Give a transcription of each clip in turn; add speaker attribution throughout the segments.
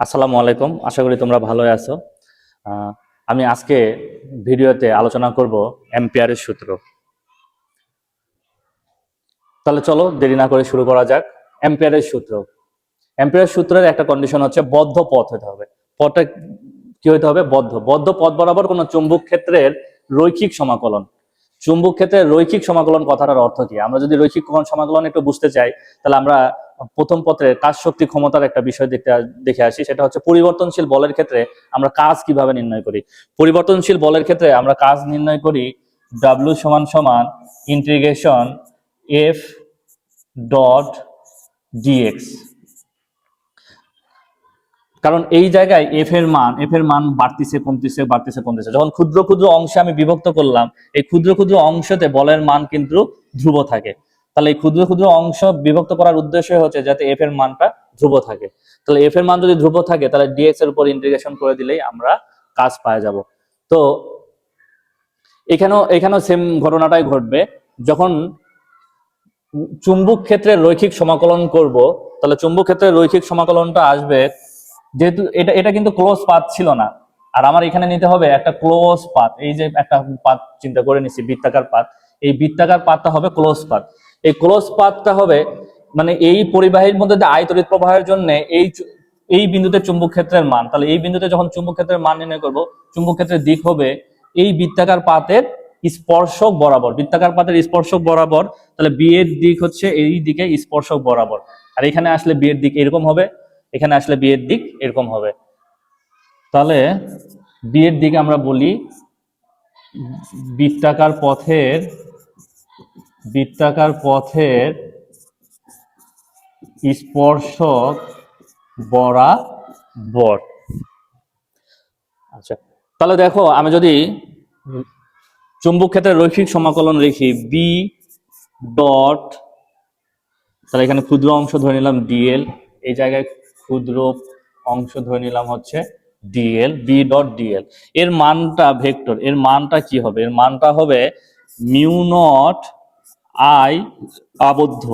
Speaker 1: আসসালামু আলাইকুম আশা করি তোমরা ভালো আছো। আমি আজকে ভিডিওতে আলোচনা করব অ্যাম্পিয়ারের সূত্র। তাহলে চলো দেরি না করে শুরু করা যাক। অ্যাম্পিয়ারের সূত্র। অ্যাম্পিয়ারের সূত্রের একটা কন্ডিশন হচ্ছে বদ্ধ পথ হতে হবে। পথটা কি হতে হবে? বদ্ধ। বদ্ধ পথ বরাবর কোনো চুম্বক ক্ষেত্রের রৈখিক সমাকলন। চুম্বক ক্ষেত্রে রৈখিক সমাকলন কথাটার অর্থ কি? আমরা যদি রৈখিক সমাকলন একটু বুঝতে চাই, তাহলে আমরা প্রথম পত্রের কাজ শক্তি ক্ষমতার একটা বিষয় দেখতে, দেখে আসি, সেটা হচ্ছে পরিবর্তনশীল বলের ক্ষেত্রে আমরা কাজ কীভাবে নির্ণয় করি? পরিবর্তনশীল বলের ক্ষেত্রে আমরা কাজ নির্ণয় করি ডাব্লু সমান সমান ইন্টিগ্রেশন এফ ডট ডিএক্স কারণ এই জায়গায় এফ এর মান এফ এর মান বাড়তিছে, কমতিছে বাড়তিছে, কমতিছে। যখন ক্ষুদ্র ক্ষুদ্র অংশে আমি বিভক্ত করলাম, এই ক্ষুদ্র ক্ষুদ্র অংশতে বলের মান কিন্তু ধ্রুব থাকে। তাহলে এই ক্ষুদ্র ক্ষুদ্র অংশ বিভক্ত করার উদ্দেশ্য হচ্ছে যাতে এফ এর মানটা ধ্রুব থাকে। তাহলে এফ এর মান যদি ধ্রুব থাকে, তাহলে ডিএক্স এর উপর ইন্টিগ্রেশন করে দিলেই আমরা কাজ পাওয়া যাব। তো, এখানেও এখানেও সেম ঘটনাটাই ঘটবে। যখন চুম্বক ক্ষেত্রে রৈখিক সমাকলন করব, তাহলে চুম্বক ক্ষেত্রে রৈখিক সমাকলনটা আসবে যেহেতু এটা এটা কিন্তু ক্লোজ পাথ ছিল না। আর আমার এখানে নিতে হবে একটা ক্লোজ পাথ এই যে একটা পাথ চিন্তা করে নিছি, বৃত্তাকার পাথ এই বৃত্তাকার পাথটা হবে ক্লোজ পাথ এই ক্লোজ পাথটা হবে মানে এই পরিবাহীর মধ্যে দিয়ে আয় তড়িৎ প্রবাহের জন্য এই এই বিন্দুতে চুম্বক ক্ষেত্রের মান। তাহলে এই বিন্দুতে যখন চুম্বক ক্ষেত্রের মান নির্ণয় করব, চুম্বক ক্ষেত্রের দিক হবে এই বৃত্তাকার পাতের স্পর্শক বরাবর। বৃত্তাকার পাতের স্পর্শক বরাবর। তাহলে বি এর দিক হচ্ছে এই দিকে স্পর্শক বরাবর। আর এখানে আসলে বি এর দিক এরকম হবে। এখানে আসলে বিয়ের দিক এরকম হবে। তাহলে বিয়ের দিকে আমরা বলি বৃত্তাকার পথের বৃত্তাকার পথের স্পর্শক বরাবর। আচ্ছা তাহলে দেখো আমি যদি চুম্বক ক্ষেত্রে রৈখিক সমাকলন রেখি বি ডট তাহলে এখানে ক্ষুদ্র অংশ ধরে নিলাম ডিএল এই জায়গায় ক্ষুদ্র অংশ ধরে নিলাম হচ্ছে ডিএল বি ডট ডিএল এর মানটা ভেক্টর, এর মানটা কি হবে? এর মানটা হবে মিউ নট আই আবদ্ধ।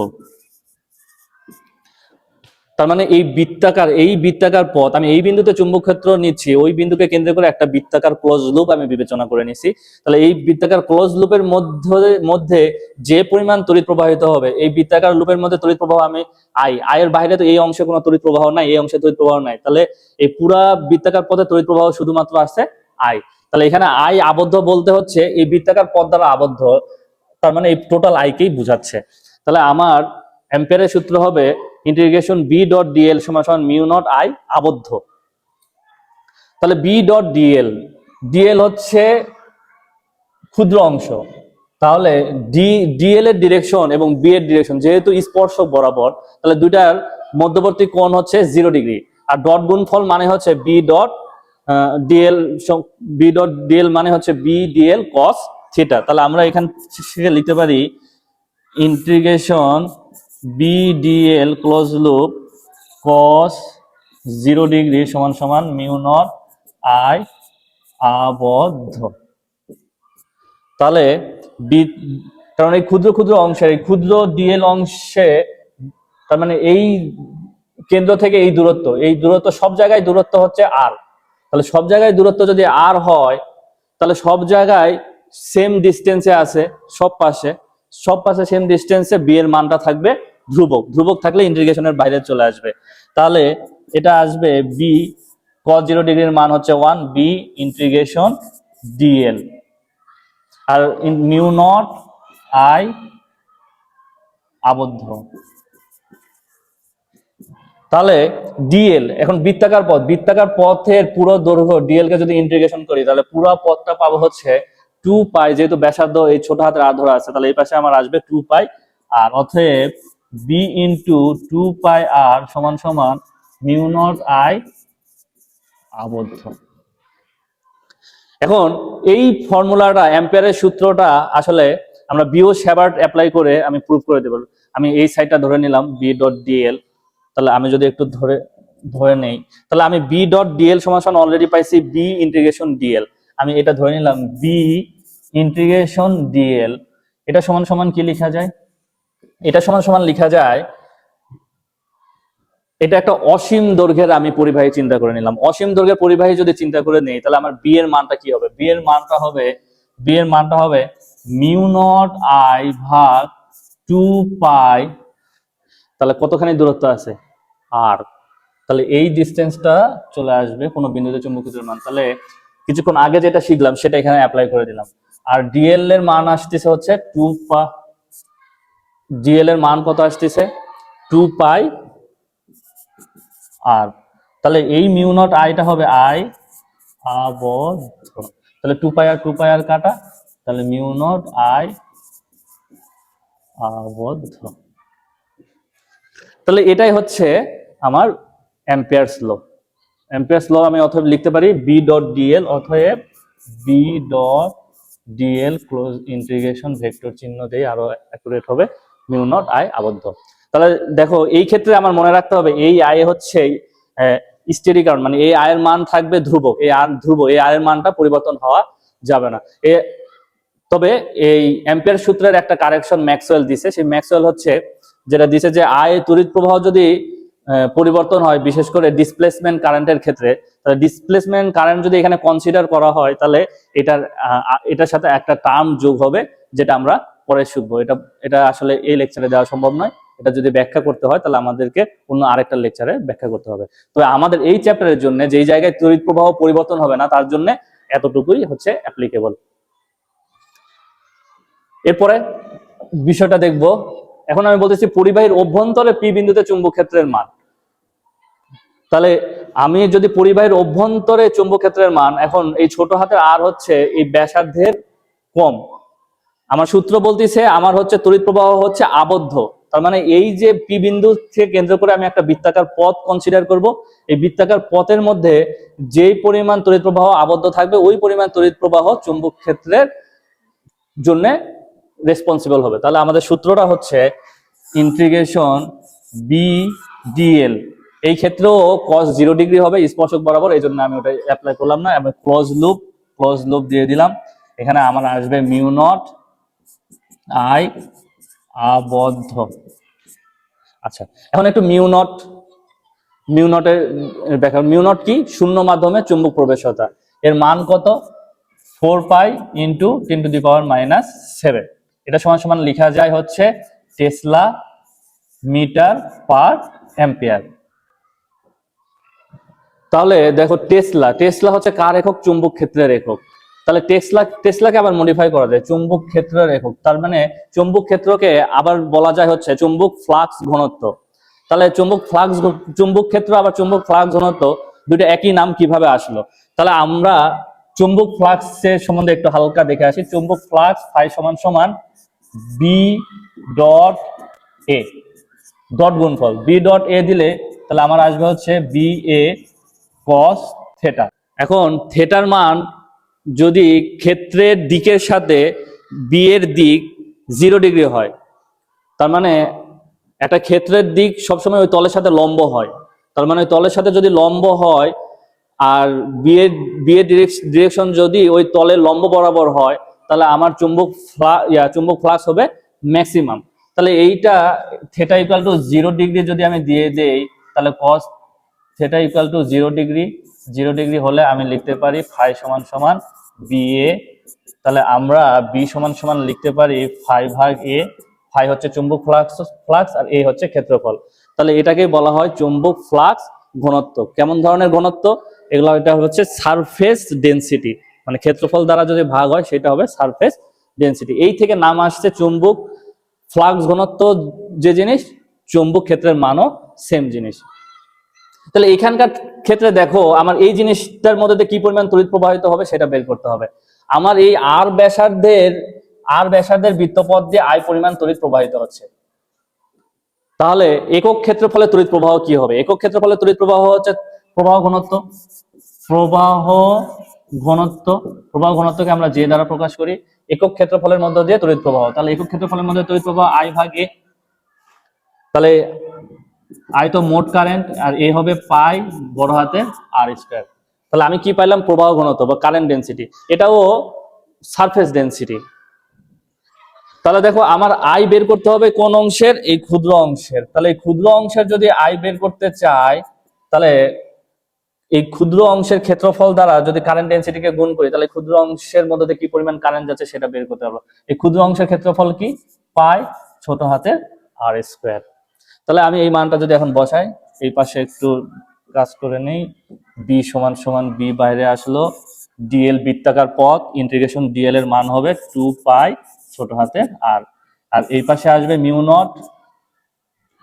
Speaker 1: তার মানে এই বৃত্তাকার এই বৃত্তাকার পথ, আমি এই বিন্দুতে চুম্বক ক্ষেত্র নিচ্ছি, ওই বিন্দুকে কেন্দ্র করে একটা বৃত্তাকার ক্লোজ লুপ আমি বিবেচনা করে নিছি। তাহলে এই বৃত্তাকার ক্লোজ লুপের মধ্যে মধ্যে যে পরিমাণ তড়িৎ প্রবাহিত হবে, এই বৃত্তাকার লুপের মধ্যে তড়িৎ প্রবাহ আমি আই আয়ের বাইরে তো এই অংশে কোনো তড়িৎ প্রবাহ নাই, এই অংশে তড়িৎ প্রবাহ নাই। তাহলে এই পুরা বৃত্তাকার পথে তড়িৎ প্রবাহ শুধুমাত্র আছে আই তাহলে এখানে আই আবদ্ধ বলতে হচ্ছে, এই বৃত্তাকার পথ দ্বারা আবদ্ধ, তার মানে এই টোটাল আইকেই বুঝাচ্ছে। তাহলে আমার অ্যাম্পিয়ারের সূত্র হবে ইন্টিগ্রেশন বি ডট ডিএল সমান সমান মিউ নট আই আবদ্ধ। তাহলে বি ডট ডিএল ডিএল হচ্ছে ক্ষুদ্র অংশ। তাহলে ডি ডিএল এর ডিরেকশন এবং বি এর ডিরেকশন যেহেতু স্পর্শক বরাবর, তাহলে দুইটার মধ্যবর্তী কোণ হচ্ছে জিরো ডিগ্রি আর ডট গুণফল মানে হচ্ছে B dot DL B dot DL মানে হচ্ছে বি ডিএল কস থিটা তাহলে আমরা এখান থেকে লিখতে পারি integration B DL close loop cos zero degree সমান সমান মিউ নট আই আবদ্ধ। তাহলে কারণ এই ক্ষুদ্র ক্ষুদ্র অংশের, এই ক্ষুদ্র ডিএল অংশে, তার মানে এই কেন্দ্র থেকে এই দূরত্ব এই দূরত্ব সব জায়গায় দূরত্ব হচ্ছে আর তাহলে সব জায়গায় দূরত্ব যদি আর হয়, তাহলে সব জায়গায় সেম ডিস্টেন্সে আছে, সব পাশে সব পাশে সেম ডিস্টেন্সে বি এর মানটা থাকবে ধ্রুবক। ধ্রুবক থাকলে ইন্টিগ্রেশনের বাইরে চলে আসবে। তাহলে এটা আসবে বি cos জিরো ডিগ্রির মান হচ্ছে ওয়ান বি ইন্টিগ্রেশন ডিএল আর মিউ নট আই আবদ্ধ। তাহলে ডিএল এখন বৃত্তাকার পথ। বৃত্তাকার পথের পুরো দৈর্ঘ্য ডিএল কে যদি ইন্টিগ্রেশন করি, তাহলে পুরো পথটা পাবো হচ্ছে টু পাই যেহেতু ব্যাসার্ধ এই ছোট হাতের ধরা আছে, তাহলে এই পাশে আমার আসবে টু পাই আর অতএব B into two pi R সমান সমান মিউ নট আই আবদ্ধ। এখন এই ফর্মুলাটা, অ্যাম্পিয়ারের সূত্রটা আসলে আমরা বিও সেভার্ট অ্যাপ্লাই করে আমি প্রুভ করে দেব। আমি এই সাইডটা ধরে নিলাম বি ডট ডিএল তাহলে আমি যদি একটু ধরে ধরে নেই, তাহলে আমি বি ডট ডিএল সমান সমান অলরেডি পাইছি বি ইন্টিগ্রেশন ডিএল আমি এটা ধরে নিলাম বি ইন্টিগ্রেশন ডিএল এটা সমান সমান কি লেখা যায়? এটা সমান সমান লেখা যায়। এটা একটা অসীম দৈর্ঘ্যের আমি পরিবাহী চিন্তা করে নিলাম। অসীম দৈর্ঘ্যের পরিবাহী যদি চিন্তা করে নেই, তাহলে আমার বি এর মানটা কি হবে? বি এর মানটা হবে বি এর মানটা হবে মিউ নট আই ভাগ টু পাই, তাহলে কতখানি দূরত্ব আছে? আর তাহলে এই ডিস্টেন্সটা চলে আসবে কোনো বিন্দুতে চুম্বকীয় মান। তাহলে কিছুক্ষণ আগে যেটা শিখলাম, সেটা এখানে অ্যাপ্লাই করে দিলাম। আর ডিএল এর মান আসতেছে হচ্ছে টু পা ডিএল এর মান কত আসতেছে? টু পাই আর তাহলে এই মিউ নট আইটা হবে আই আবদ্ধ। তাহলে টু পাই আর টু পাই আর কাটা। তাহলে মিউ নট আই আবদ্ধ। তাহলে এটাই হচ্ছে আমার অ্যাম্পিয়ার্স ল। অ্যাম্পিয়ার্স ল আমি অথবা লিখতে পারি B dot DL অথব B dot DL close integration vector চিহ্ন দিয়ে আরও অ্যাকুরেট হবে। মিউ নট আয় আবদ্ধ। তাহলে দেখো, এই ক্ষেত্রে আমার মনে রাখতে হবে, এই আয় হচ্ছে স্টেডি কারণ মানে এই আয়ের মান থাকবে ধ্রুবক, এই আর ধ্রুব এই আয়ের মানটা পরিবর্তন হওয়া যাবে না। এ, তবে এই অ্যাম্পিয়ার সূত্রের একটা কারেকশন ম্যাক্সওয়েল দিছে, সেই ম্যাক্সওয়েল হচ্ছে, যেটা দিছে যে আয় তড়িৎ প্রবাহ যদি পরিবর্তন হয়, বিশেষ করে ডিসপ্লেসমেন্ট কারেন্টের ক্ষেত্রে, তাহলে ডিসপ্লেসমেন্ট কারেন্ট যদি এখানে কনসিডার করা হয়, তাহলে এটার এটার সাথে একটা টার্ম যোগ হবে, যেটা আমরা পরে শিখব এটা এটা আসলে এই লেকচারে দেওয়া সম্ভব নয়। এটা যদি ব্যাখ্যা করতে হয়, তাহলে আমাদেরকে অন্য আরেকটা লেকচারে ব্যাখ্যা করতে হবে। তো আমাদের এই চ্যাপ্টারের জন্য যেই জায়গায় তড়িৎ প্রবাহ পরিবর্তন হবে না, তার জন্য এতটুকুই হচ্ছে অ্যাপ্লিকেবল এরপরে বিষয়টা দেখব। এখন আমি বলতেছি পরিবাহীর অভ্যন্তরে পি বিন্দুতে চুম্বক ক্ষেত্রের মান। তাহলে আমি যদি পরিবাহীর অভ্যন্তরে চুম্বক ক্ষেত্রের মান, এখন এই ছোট হাতের আর হচ্ছে এই ব্যাসার্ধের কম। আমার সূত্র বলতেছে, আমার হচ্ছে তড়িৎ প্রবাহ হচ্ছে আবদ্ধ। তার মানে এই যে পি বিন্দু থেকে কেন্দ্র করে আমি একটা বৃত্তাকার পথ কনসিডার করব। এই বৃত্তাকার পথের মধ্যে যেই পরিমাণ তড়িৎ প্রবাহ আবদ্ধ থাকবে, ওই পরিমাণ তড়িৎ প্রবাহ চুম্বক ক্ষেত্রের জন্য রেসপন্সিবল হবে। তাহলে আমাদের সূত্রটা হচ্ছে ইন্টিগ্রেশন বি ডিএল এই ক্ষেত্রেও কস জিরো ডিগ্রি হবে, স্পর্শক বরাবর এই জন্য আমি ওটা অ্যাপ্লাই করলাম না, আমি ক্লোজ লুপ ক্লোজ লুপ দিয়ে দিলাম। এখানে আমার আসবে মিউ নট আই আবদ্ধ। আচ্ছা এখন একটু মিউ নট, মিউ নটের মিউ নট কি? শূন্য মাধ্যমে চুম্বক প্রবেশতা। এর মান কত? Four pi into ten to the power minus seven. এটা সমান সমান লেখা যায় হচ্ছে টেসলা মিটার পার অ্যাম্পিয়ার। তাহলে দেখো টেসলা। টেসলা হচ্ছে কার একক? চুম্বক ক্ষেত্রের একক। তাহলে টেসলা টেসলাকে আবার মডিফাই করা যায়। চুম্বক ক্ষেত্রের একক। তার মানে চুম্বক ক্ষেত্রকে আবার বলা যায় হচ্ছে চুম্বক ফ্লাক্স ঘনত্ব। তাহলে চুম্বক ফ্লাক্স চুম্বক ক্ষেত্র আবার চুম্বক ফ্লাক্স ঘনত্ব দুটো একই নাম কীভাবে আসলো? তাহলে আমরা চুম্বক ফ্লাক্সের সম্বন্ধে একটু হালকা দেখে আসি। চুম্বক ফ্লাক্স ফাই সমান সমান বি ডট এ ডট গুণফল। বি ডট এ দিলে তাহলে আমার আসবে হচ্ছে বি এ কস থেটা এখন থেটার মান যদি ক্ষেত্রের দিকের সাথে বি এর দিক জিরো ডিগ্রি হয়, তার মানে একটা ক্ষেত্রের দিক সবসময় ওই তলের সাথে লম্ব হয়। তার মানে ওই তলের সাথে যদি লম্ব হয় আর বিয়ের বিয়ের ডিরেকশন যদি ওই তলের লম্ব বরাবর হয়, তাহলে আমার চুম্বক ফ্লা- চুম্বক ফ্লাক্স হবে ম্যাক্সিমাম তাহলে এইটা theta equal to zero degree যদি আমি দিয়ে দেই, তাহলে cos theta equal to zero degree zero degree হলে আমি লিখতে পারি ফাই সমান সমান বি এ তাহলে আমরা বি সমান সমান লিখতে পারি ফাই ভাগ এ, ফাই হচ্ছে চুম্বক ফ্লাক্স ফ্লাক্স আর এ হচ্ছে ক্ষেত্রফল। তাহলে এটাকে বলা হয় চুম্বক ফ্লাক্স ঘনত্ব। কেমন ধরনের ঘনত্ব? এগুলো এটা হচ্ছে সারফেস ডেনসিটি। মানে ক্ষেত্রফল দ্বারা যদি ভাগ হয়, সেটা হবে সারফেস ডেনসিটি। এই থেকে নাম আসছে চুম্বক ফ্লাক্স ঘনত্ব যে জিনিস, চুম্বক ক্ষেত্রের মানও সেম জিনিস। তাহলে এখানকার ক্ষেত্রে দেখো, আমার এই জিনিসটার মধ্যে কি পরিমাণ তড়িৎ প্রবাহিত হবে সেটা বের করতে হবে। আমার এই আর ব্যাসার্ধের আর ব্যাসার্ধের বৃত্তপথ দিয়ে আয় পরিমাণ তড়িৎ প্রবাহিত হচ্ছে। তাহলে একক ক্ষেত্রফলে তড়িৎ প্রবাহ কি হবে? একক ক্ষেত্রফলে তড়িৎ প্রবাহ হচ্ছে প্রবাহ ঘনত্ব। প্রবাহ ঘনত্ব, প্রবাহ ঘনত্বকে আমরা যে দ্বারা প্রকাশ করি। একক ক্ষেত্রফলের মধ্যে দিয়ে তড়িৎ প্রবাহ। তাহলে একক ক্ষেত্রফলের মধ্যে তড়িৎ প্রবাহ আই ভাগ তাহলে আই তো মোট কারেন্ট আর এ হবে পাই বড় হাতে আর স্কোয়ার তাহলে আমি কি পাইলাম? প্রবাহ ঘনত্ব বা কারেন্ট ডেন্সিটি এটাও সারফেস ডেন্সিটি তাহলে দেখো, আমার আয় বের করতে হবে কোন অংশের? এই ক্ষুদ্র অংশের। তাহলে এই ক্ষুদ্র অংশের যদি আয় বের করতে চাই, তাহলে এই ক্ষুদ্র অংশের ক্ষেত্রফল দ্বারা যদি কারেন্ট ডেন্সিটিকে গুণ করি, তাহলে ক্ষুদ্র অংশের মধ্যে কি পরিমাণ কারেন্ট যাচ্ছে সেটা বের করতে পারব। এই ক্ষুদ্র অংশের ক্ষেত্রফল কি? পাই ছোট হাতে আর স্কোয়ার তাহলে আমি এই মানটা যদি এখন বসাই, এই পাশে একটু কাজ করে নেই। বি সমান সমান বি বাইরে আসলো। ডিএল বৃত্তাকার পথ ইন্টিগ্রেশন ডিএল এর মান হবে টু পাই ছোট হাতে আর আর এই পাশে আসবে mu nought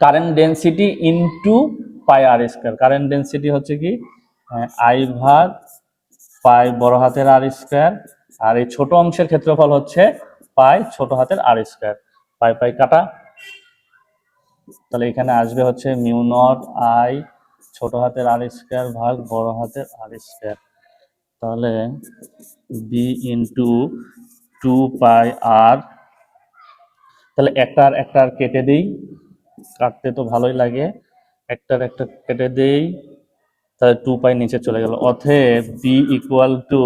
Speaker 1: current density into pi R square current density হচ্ছে কি? আই ভাগ পাই বড় হাতের আর স্কোয়ার আর এই ছোট অংশের ক্ষেত্রফল হচ্ছে পাই ছোট হাতের আর স্কোয়ার পাই পাই কাটা। তাহলে এখানে আসবে হচ্ছে মিউ নট আই, ছোট হাতের আর স্কোয়ার ভাগ, বড় হাতের আর স্কোয়ার। তাহলে B into two pi R তাহলে একটার একটার কেটে দিই, কাটতে তো ভালোই লাগে। একটার একটা কেটে দিই, তাহলে টু পাই নিচে চলে গেল। অতএব B equal to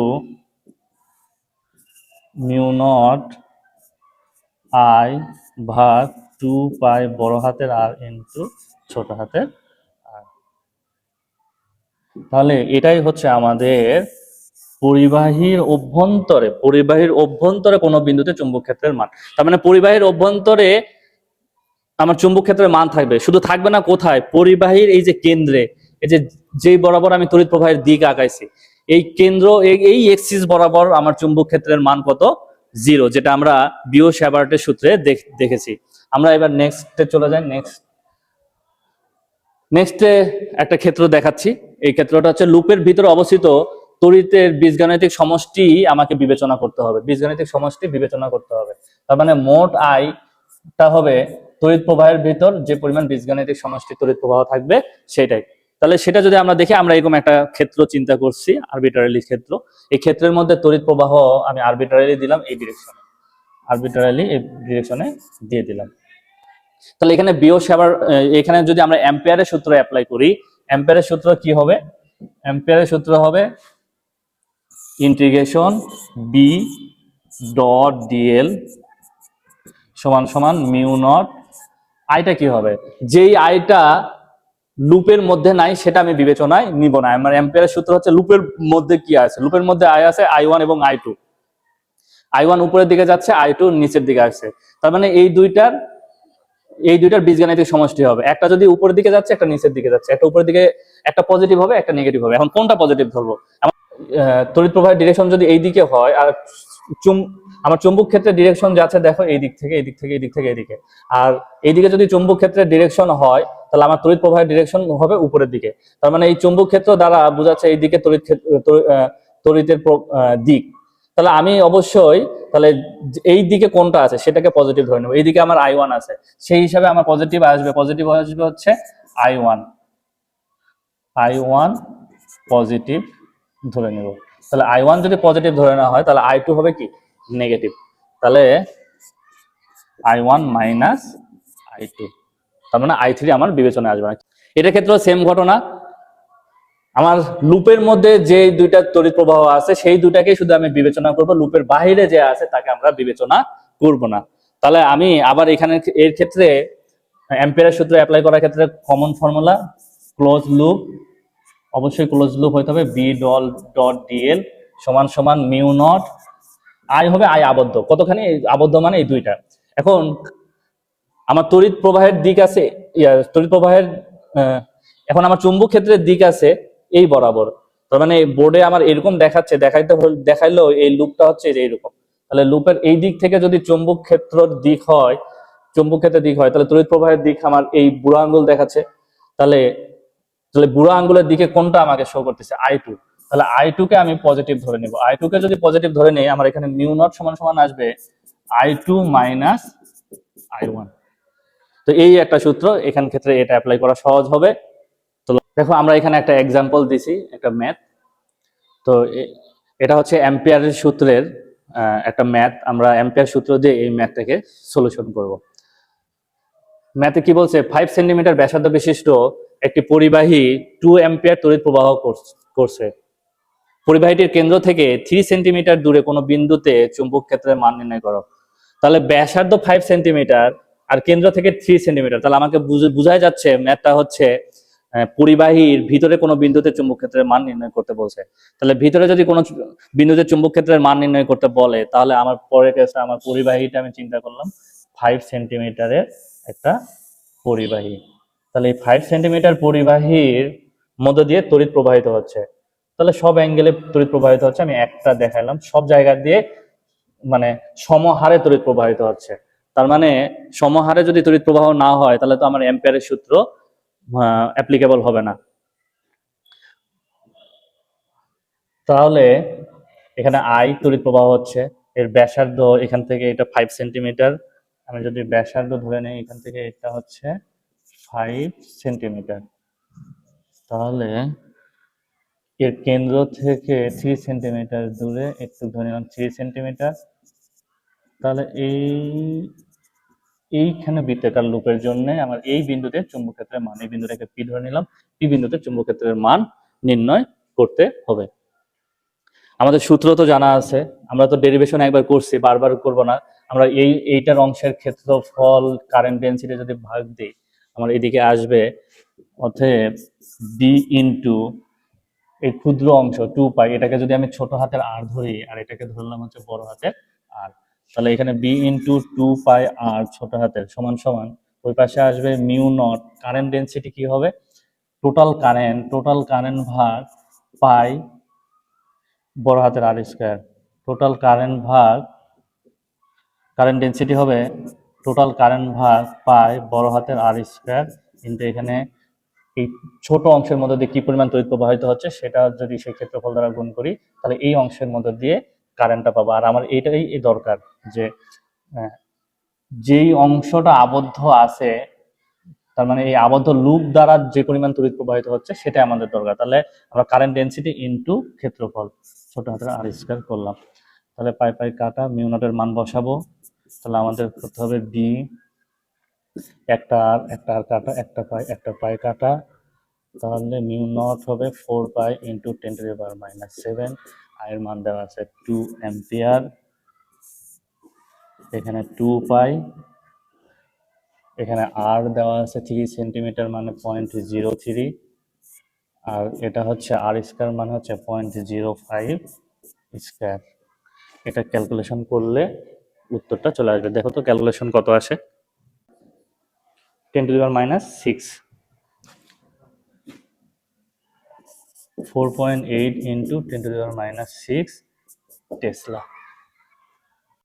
Speaker 1: mu nought I ভাগ টু পাই বড় হাতের আর ইন্টু ছোট হাতের আর। তাহলে এটাই হচ্ছে আমাদের পরিবাহীর অভ্যন্তরে পরিবাহীর অভ্যন্তরে কোনো বিন্দুতে চুম্বক ক্ষেত্রের মান। তার মানে পরিবাহীর অভ্যন্তরে আমার চুম্বক ক্ষেত্রের মান থাকবে। শুধু থাকবে না কোথায়? পরিবাহীর এই যে কেন্দ্রে, এই যে যেই বরাবর আমি তড়িৎ প্রবাহের দিক আঁকাইছি এই কেন্দ্র, এই- এক্সিস বরাবর আমার চুম্বক ক্ষেত্রের মান কত? জিরো যেটা আমরা বিও শ্যাবার্টের সূত্রে দেখ- দেখেছি। আমরা এবার নেক্সটে চলে যাই নেক্সট নেক্সটে একটা ক্ষেত্র দেখাচ্ছি। এই ক্ষেত্রটা হচ্ছে লুপের ভিতরে অবস্থিত তড়িতের বীজগাণিতিক সমষ্টি আমাকে বিবেচনা করতে হবে। বীজগাণিতিক সমষ্টি বিবেচনা করতে হবে। তার মানে মোট আয়টা হবে তড়িৎ প্রবাহের ভিতর যে পরিমাণ বীজগাণিতিক সমষ্টি তড়িৎ প্রবাহ থাকবে সেটাই। তাহলে সেটা যদি আমরা দেখি, আমরা এরকম একটা ক্ষেত্র চিন্তা করছি আরবিটারালি ক্ষেত্র। এই ক্ষেত্রের মধ্যে তড়িৎ প্রবাহ আমি আরবিটারালি দিলাম এই ডিরেকশনে আরবিটারালি এই ডিরেকশনে দিয়ে দিলাম। তাহলে এখানে বিও সেবার এখানে যদি আমরা অ্যাম্পিয়ারের সূত্র অ্যাপ্লাই করি অ্যাম্পিয়ারের সূত্র কি হবে? অ্যাম্পিয়ারের সূত্র হবে ইন্টিগ্রেশন বি ডট ডিএল সমান সমান মিউ নট আইটা কি হবে? যেই আইটা লুপের মধ্যে নাই, সেটা আমি বিবেচনায় নিব না। আমার অ্যাম্পিয়ারের সূত্র হচ্ছে লুপের মধ্যে কি আছে? লুপের মধ্যে আই আছে আই ওয়ান এবং আই টু আই ওয়ান উপরের দিকে যাচ্ছে, আই টু নিচের দিকে আসছে। তার মানে এই দুইটার এই দুইটার বীজগাণিতিক সমষ্টি হবে। একটা যদি উপরের দিকে যাচ্ছে, একটা নিচের দিকে যাচ্ছে। একটা উপরের দিকে, একটা পজিটিভ হবে, একটা নেগেটিভ হবে। এখন কোনটা পজিটিভ ধরবো? তড়িৎ প্রবাহের ডিরেকশন যদি এই দিকে হয়, আর চুম আমার চুম্বক ক্ষেত্রে ডিরেকশন যাচ্ছে দেখো এই দিক থেকে, এই দিক থেকে, এই দিক থেকে এদিকে আর এইদিকে যদি চুম্বক ক্ষেত্রের ডিরেকশন হয়, তাহলে আমার তড়িৎ প্রবাহের ডিরেকশন হবে উপরের দিকে। তার মানে এই চুম্বক ক্ষেত্র দ্বারা বোঝাচ্ছে এই দিকে তড়িৎ ক্ষেত্র তড়িতের দিক। তাহলে আমি অবশ্যই, তাহলে এই দিকে কোনটা আছে সেটাকে পজিটিভ ধরে নেব। এইদিকে আমার আই ওয়ান আছে। সেই হিসাবে আমার পজিটিভ আসবে। পজিটিভ আসবে হচ্ছে I one I one positive ধরে নেব। তাহলে আই ওয়ান যদি পজিটিভ ধরে নেওয়া হয়, তাহলে আই টু হবে কি? নেগেটিভ তাহলে I one minus I two তার মানে আই থ্রি আমার বিবেচনায় আসবে না। এটা ক্ষেত্রে সেম ঘটনা। আমার লুপের মধ্যে যে দুইটা তড়িৎ প্রবাহ আছে, সেই দুটাকে শুধু আমি বিবেচনা করব। লুপের বাইরে যে আছে, তাকে আমরা বিবেচনা করব না। তাহলে আমি আবার এখানে এর ক্ষেত্রে অ্যাম্পিয়ারের সূত্র অ্যাপ্লাই করার ক্ষেত্রে কমন ফর্মুলা ক্লোজ লুপ অবশ্যই ক্লোজ লুপ হতে হবে। বি ডল ডট ডিএল সমান সমান মিউ নট আই হবে আই আবদ্ধ। কতখানি? আবদ্ধ মানে এই দুইটা। এখন, আমার তড়িৎ প্রবাহের দিক আছে তড়িৎ প্রবাহের এখন আমার চুম্বক ক্ষেত্রের দিক আছে এই বরাবর। তার মানে বোর্ডে আমার এরকম দেখাচ্ছে, দেখাইতে দেখাইলেও এই লুপটা হচ্ছে যে এইরকম তাহলে লুপের এই দিক থেকে যদি চুম্বক ক্ষেত্রের দিক হয়, চুম্বক ক্ষেত্রের দিক হয়, তাহলে তড়িৎ প্রবাহের দিক আমার এই বুড়ো আঙ্গুল দেখাচ্ছে। তাহলে তাহলে বুড়ো আঙ্গুলের দিকে কোনটা আমাকে শো করতেছে? আই টু তাহলে আই টু কে আমি পজিটিভ ধরে নিব। আই টু কে যদি পজিটিভ ধরে নিই, আমার এখানে মিউ নট সমান সমান আসবে I two minus I one তো এই একটা সূত্র, এখান ক্ষেত্রে এটা অ্যাপ্লাই করা সহজ হবে। দেখো, আমরা এখানে একটা এক্সাম্পল দিছি, একটা ম্যাথ তো এটা হচ্ছে অ্যাম্পিয়ারের সূত্রের একটা ম্যাথ আমরা অ্যাম্পিয়ার সূত্র দিয়ে এই ম্যাথটাকে সলিউশন করব। ম্যাথে কি বলছে? ফাইভ সেন্টিমিটার ব্যাসার্ধ বিশিষ্ট একটি পরিবাহী টু অ্যাম্পিয়ার তড়িৎ প্রবাহ করছ- পরিবাহীটির কেন্দ্র থেকে থ্রি সেন্টিমিটার দূরে কোনো বিন্দুতে চুম্বক ক্ষেত্রের মান নির্ণয় করো। তাহলে ব্যাসার্ধ ফাইভ সেন্টিমিটার আর কেন্দ্র থেকে থ্রি সেন্টিমিটার তাহলে আমাকে বুঝ- বুঝাই যাচ্ছে ম্যাথটা হচ্ছে পরিবাহীর ভিতরে কোনো বিন্দুতে চুম্বক ক্ষেত্রের মান নির্ণয় করতে বলছে। তাহলে ভিতরে যদি কোনো বিন্দুতে চুম্বক ক্ষেত্রের মান নির্ণয় করতে বলে, তাহলে আমার পরের কেসে আমার পরিবাহীটা আমি চিন্তা করলাম ফাইভ সেন্টিমিটারের একটা পরিবাহী। তাহলে এই ফাইভ সেন্টিমিটার পরিবাহীর মধ্য দিয়ে তড়িৎ প্রবাহিত হচ্ছে। তাহলে সব অ্যাঙ্গেলে তড়িৎ প্রবাহিত হচ্ছে, আমি একটা দেখালাম সব জায়গা দিয়ে মানে সমহারে তড়িৎ প্রবাহিত হচ্ছে। তার মানে সমহারে যদি তড়িৎ প্রবাহ না হয়, তাহলে তো আমার অ্যাম্পিয়ারের সূত্র অ্যাপ্লিকেবল হবে না। তাহলে এখানে আই তড়িৎ প্রবাহ হচ্ছে, এর ব্যাসার্ধ এখান থেকে এটা ফাইভ সেন্টিমিটার আমি যদি ব্যাসার্ধ ধরে নিই, এখান থেকে এটা হচ্ছে ফাইভ সেন্টিমিটার তাহলে এর কেন্দ্র থেকে থ্রি সেন্টিমিটার দূরে একটু ধরে নিলাম থ্রি সেন্টিমিটার তাহলে এই এইখানে বৃত্তাকার লুপের জন্য আমার এই বিন্দুতে চুম্বক ক্ষেত্রের মান, এই বিন্দুটাকে পি ধরে নিলাম। পি বিন্দুতে চুম্বক ক্ষেত্রের মান নির্ণয় করতে হবে। আমাদের সূত্র তো জানা আছে। আমরা তো ডেরিভেশন একবার করছি, বারবার করব না। আমরা এই, এইটার অংশের ক্ষেত্রফল কারেন্ট ডেন্সিটি যদি ভাগ দিই, আমার এদিকে আসবে, অতএব বি ইন্টু এই ক্ষুদ্র অংশ টু পাই এটাকে যদি আমি ছোট হাতের আর ধরি, আর এটাকে ধরলাম হচ্ছে বড় হাতের আর তাহলে এখানে B into two pi R ছোট হাতের সমান সমান, ওই পাশে আসবে মিউ নট কারেন্ট ডেন্সিটি কি হবে? টোটাল কারেন্ট টোটাল কারেন্ট ভাগ পাই বড় হাতের আর স্কোয়ার টোটাল কারেন্ট ভাগ কারেন্ট ডেন্সিটি হবে টোটাল কারেন্ট ভাগ পাই বড় হাতের আর স্কোয়ার কিন্তু এখানে এই ছোট অংশের মধ্যে দিয়ে কি পরিমাণ তড়িৎ প্রবাহিত হচ্ছে সেটা যদি সেই ক্ষেত্রফল দ্বারা গুণ করি, তাহলে এই অংশের মধ্যে দিয়ে কারেন্টটা পাবো। আর আমার এইটাই এই দরকার যে যেই অংশটা আবদ্ধ আছে, তার মানে এই আবদ্ধ লুপ দ্বারা যে পরিমাণ তড়িৎ প্রবাহিত হচ্ছে সেটা আমাদের দরকার। তাহলে আমরা কারেন্ট ডেন্সিটি ইনটু ক্ষেত্রফল, ছোট হাতের আর স্কোয়ার করলাম। তাহলে পাই পাই কাটা মিউনটের মান বসাবো। তাহলে আমাদের করতে হবে বি একটা আর একটা আর কাটা, একটা পাই একটা পাই কাটা। তাহলে মিউ নট হবে four pi into ten to power minus seven আয়ের মান দেওয়া আছে টু অ্যাম্পিয়ার এখানে টু পাই এখানে আর দেওয়া আছে থ্রি সেন্টিমিটার মানে পয়েন্ট জিরো থ্রি আর এটা হচ্ছে আর স্কোয়ার মানে হচ্ছে পয়েন্ট জিরো ফাইভ স্কোয়ার এটা ক্যালকুলেশন করলে উত্তরটা চলে আসবে। দেখো তো ক্যালকুলেশন কত আসে? Ten to the power minus six 4.8 into 10 to the power minus 6 Tesla.